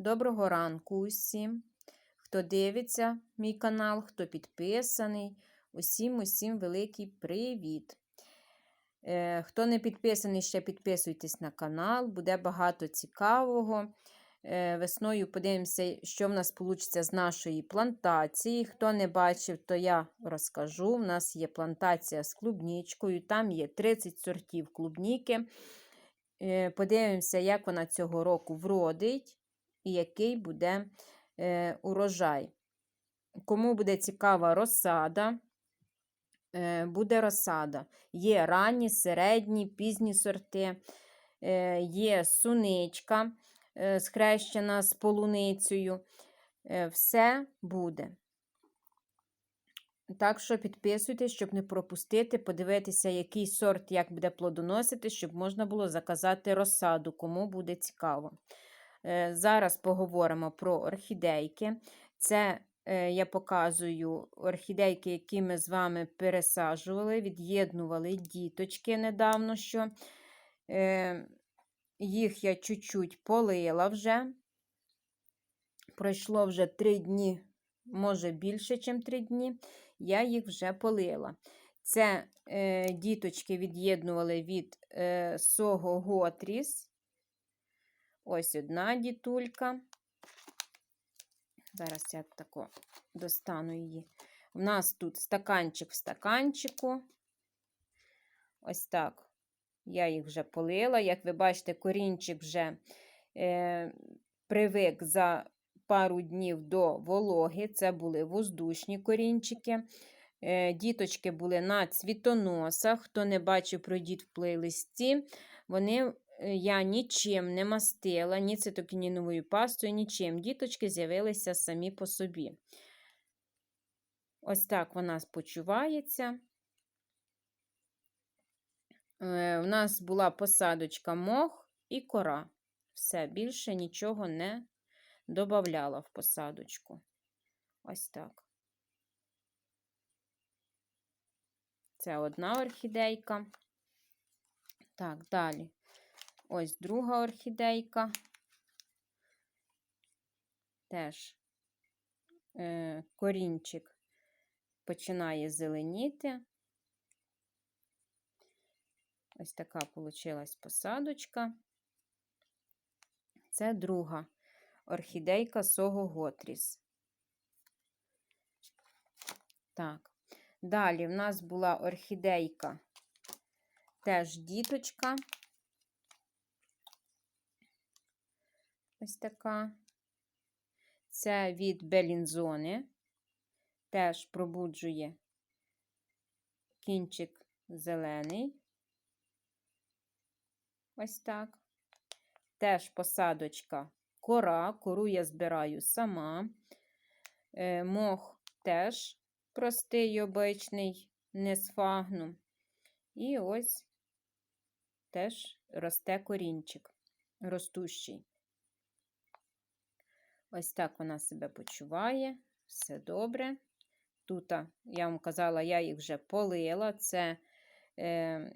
Доброго ранку усім, хто дивиться мій канал, хто підписаний. Усім усім великий привіт! Е, Хто не підписаний, ще підписуйтесь на канал, буде багато цікавого. Е, Весною подивимося, що в нас вийде з нашої плантації. Хто не бачив, то я розкажу. У нас є плантація з клубнічкою, там є 30 сортів клубніки. Е, Подивимося, як вона цього року вродить і який буде е, урожай. Кому буде цікава розсада, е, буде розсада. Є ранні, середні, пізні сорти, е, є суничка е, схрещена з полуницею. Е, все буде. Так що підписуйтесь, щоб не пропустити, подивитися, який сорт, як буде плодоносити, щоб можна було заказати розсаду, кому буде цікаво. Е, Зараз поговоримо про орхідейки. Це е, я показую орхідейки, які ми з вами пересаджували, від'єднували діточки недавно. що е, Їх я чуть-чуть полила вже. Пройшло вже 3 дні, може більше, ніж 3 дні. Я їх вже полила. Це е, діточки від'єднували від е, Сого Готріс. Ось одна дітулька. Зараз я тако достану її. У нас тут стаканчик в стаканчику. Ось так. Я їх вже полила. Як ви бачите, корінчик вже е, привик за пару днів до вологи. Це були воздушні корінчики. Е, діточки були на цвітоносах. Хто не бачив, пройдіть в плейлисті. Вони я нічим не мастила, ні цитокініновою пастою, нічим. Діточки з'явилися самі по собі. Ось так вона почувається. У е, нас була посадочка мох і кора. Все, більше нічого не додавала в посадочку. Ось так. Це одна орхідейка. Так, далі. Ось друга орхідейка. Теж е, корінчик починає зеленіти. Ось така получилась посадочка. Це друга орхідейка Сого Готріс. Так, далі в нас була орхідейка, теж діточка. Ось така. Це від Белінзони. Теж пробуджує кінчик зелений. Ось так. Теж посадочка кора. Кору я збираю сама. Е, мох теж простий обичний, не сфагну. І ось теж росте корінчик ростущий. Ось так вона себе почуває, все добре. Тут, я вам казала, я їх вже полила. Це е,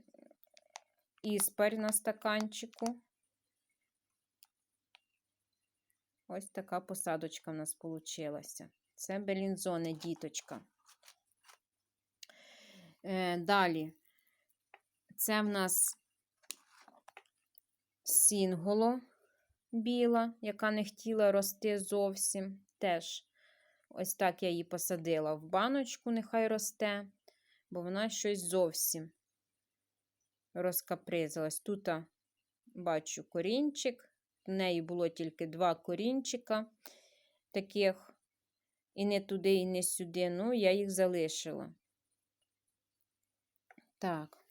іспарь на стаканчику. Ось така посадочка в нас вийшла. Це белінзони діточка. Е, Далі, це в нас сінголо біла, яка не хотіла рости зовсім. Теж ось так я її посадила в баночку, нехай росте, бо вона щось зовсім розкапризилась. Тут бачу корінчик, в неї було тільки два корінчика таких. І не туди, і не сюди. Ну, я їх залишила. Так.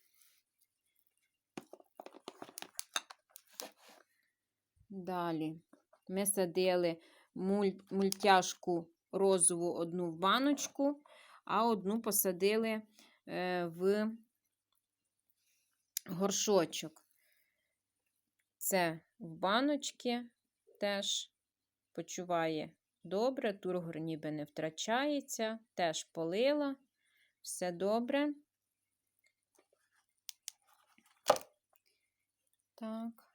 Далі ми садили муль... мультяшку розову одну в баночку, а одну посадили е, в горшочок. Це в баночки теж почуває добре, тургор ніби не втрачається, теж полила, все добре. Так.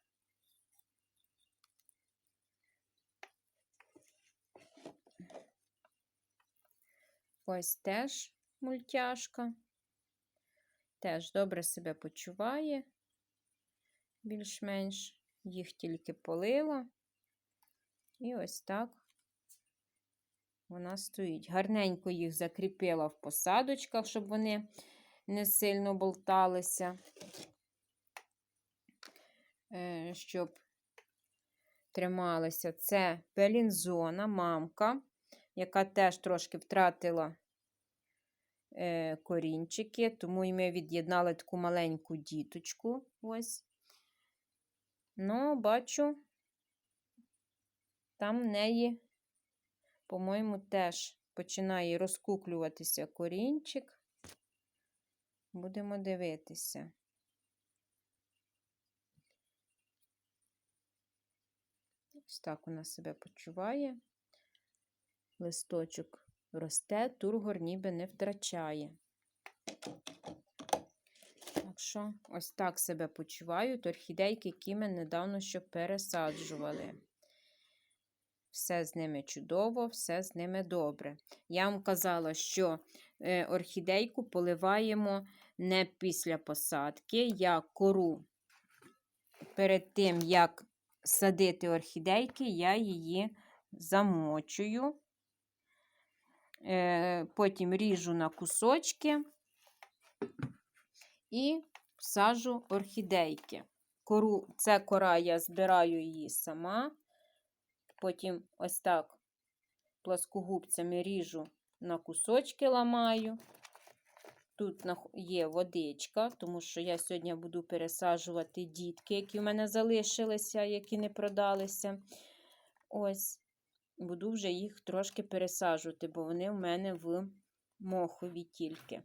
Ось теж мультяшка. Теж добре себе почуває, більш-менш їх тільки полила. І ось так вона стоїть. Гарненько їх закріпила в посадочках, щоб вони не сильно болталися, Е, щоб трималися. Це пелінзона, мамка, яка теж трошки втратила е, корінчики, тому і ми від'єднали таку маленьку діточку. Ось. Ну, бачу, там в неї, по-моєму, теж починає розкуклюватися корінчик. Будемо дивитися. Ось так вона себе почуває. Листочок росте, тургор ніби не втрачає. Так що, ось так себе почувають орхідейки, які ми недавно ще пересаджували. Все з ними чудово, все з ними добре. Я вам казала, що е, орхідейку поливаємо не після посадки. Я кору перед тим, як садити орхідейки, я її замочую. Е, Потім ріжу на кусочки і сажу орхідейки. Кору, Це кора, я збираю її сама. Потім ось так пласкогубцями ріжу на кусочки ламаю. Тут є водичка, тому що я сьогодні буду пересаджувати дітки, які в мене залишилися, які не продалися. Ось, буду вже їх трошки пересаджувати, бо вони в мене в мохові тільки.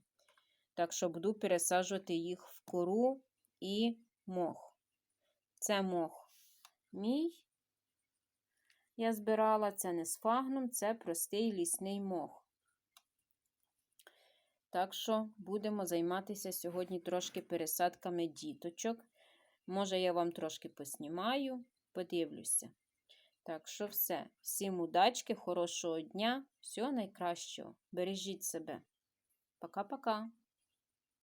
Так що буду пересаджувати їх в кору і мох. Це мох мій. Я збирала це не сфагном, це простий лісний мох. Так що будемо займатися сьогодні трошки пересадками діточок. Може, я вам трошки поснімаю, подивлюся. Так що все. Всім удачки, хорошого дня, всього найкращого. Бережіть себе. Пока-пока.